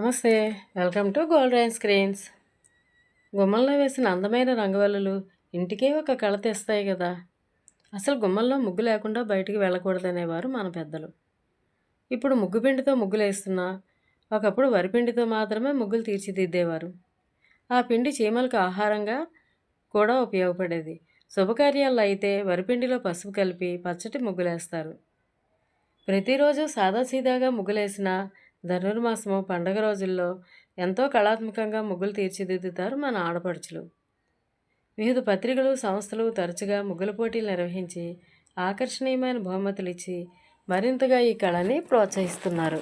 నమస్తే welcome to gold rain screens. గుమ్మంలో వేసిన అందమైన రంగవల్లులు ఇంటికే ఒక కళ తెస్తాయి కదా. అసలు గుమ్మంలో ముగ్గు లేకుండా బయటికి వెళ్ళకూడదనేవారు మన పెద్దలు. ఇప్పుడు ముగ్గు పిండితో ముగ్గులు వేస్తున్నా ఒకప్పుడు వరిపిండితో మాత్రమే ముగ్గులు తీర్చిదిద్దేవారు. ఆ పిండి చీమలకు ఆహారంగా కూడా ఉపయోగపడేది. శుభకార్యాల్లో అయితే వరిపిండిలో పసుపు కలిపి పచ్చటి ముగ్గులేస్తారు. ప్రతిరోజు సాదాసీదాగా ముగ్గులేసిన ధనుర్మాసము పండగ రోజుల్లో ఎంతో కళాత్మకంగా ముగ్గులు తీర్చిదిద్దుతారు మన ఆడపడుచులు. వివిధ పత్రికలు సంస్థలు తరచుగా ముగ్గుల పోటీలు నిర్వహించి ఆకర్షణీయమైన బహుమతులు ఇచ్చి మరింతగా ఈ కళని ప్రోత్సహిస్తున్నారు.